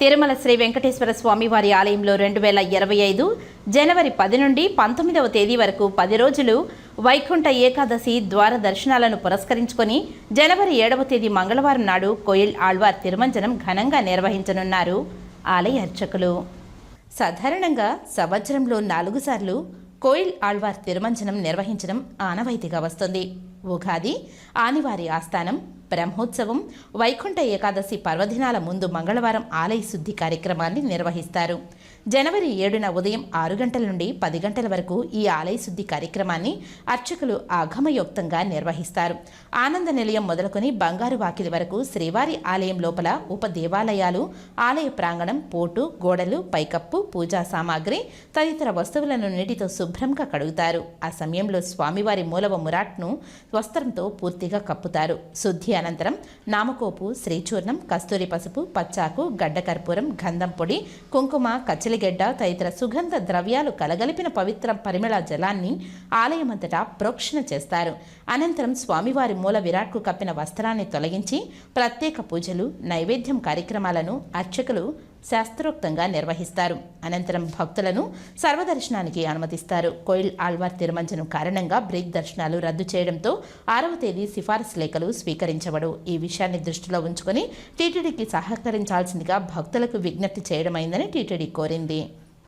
తిరుమల శ్రీ వెంకటేశ్వర స్వామి వారి ఆలయంలో రెండు వేల ఇరవై ఐదు జనవరి పది నుండి పంతొమ్మిదవ తేదీ వరకు పది రోజులు వైకుంఠ ఏకాదశి ద్వార దర్శనాలను పురస్కరించుకొని జనవరి ఏడవ తేదీ మంగళవారం నాడు కోయిల్ ఆళ్వార్ తిరుమంజనం ఘనంగా నిర్వహించనున్నారు ఆలయ అర్చకులు. సాధారణంగా సంవత్సరంలో నాలుగు సార్లు కోయిల్ ఆళ్వార్ తిరుమంజనం నిర్వహించడం ఆనవాయితీగా వస్తుంది. ఉగాది ఆనివారి ఆస్థానం బ్రహ్మోత్సవం వైకుంఠ ఏకాదశి పర్వదినాల ముందు మంగళవారం ఆలయ శుద్ధి కార్యక్రమాన్ని నిర్వహిస్తారు. జనవరి ఏడున ఉదయం ఆరు గంటల నుండి పది గంటల వరకు ఈ ఆలయ శుద్ధి కార్యక్రమాన్ని అర్చకులు ఆగమయుక్తంగా నిర్వహిస్తారు. ఆనంద నిలయం మొదలుకొని బంగారు వాకిలి వరకు శ్రీవారి ఆలయం లోపల ఉప దేవాలయాలు ఆలయ ప్రాంగణం పోటు గోడలు పైకప్పు పూజా సామాగ్రి తదితర వస్తువులను నీటితో శుభ్రంగా కడుగుతారు. ఆ సమయంలో స్వామివారి మూలవ మురాట్ను వస్త్రంతో పూర్తిగా కప్పుతారు. శుద్ధి అనంతరం నామకోపు శ్రీచూర్ణం కస్తూరి పసుపు పచ్చాకు గడ్డ కర్పూరం గంధం పొడి కుంకుమ కచ్చలిగడ్డ తదితర సుగంధ ద్రవ్యాలు కలగలిపిన పవిత్ర పరిమళ జలాన్ని ఆలయమంతటా ప్రోక్షణ చేస్తారు. అనంతరం స్వామివారి మూల విరాట్కు కప్పిన వస్త్రాన్ని తొలగించి ప్రత్యేక పూజలు నైవేద్యం కార్యక్రమాలను అర్చకులు శాస్త్రోక్తంగా నిర్వహిస్తారు. అనంతరం భక్తులను సర్వదర్శనానికి అనుమతిస్తారు. కోయిల్ ఆల్వార్ తిరుమంజనం కారణంగా బ్రేక్ దర్శనాలు రద్దు చేయడంతో ఆరవ తేదీ సిఫారసు లేఖలు స్వీకరించబడు ఈ విషయాన్ని దృష్టిలో ఉంచుకొని టీటీడీకి సహకరించాల్సిందిగా భక్తులకు విజ్ఞప్తి చేయడమైందని టీటీడీ కోరింది.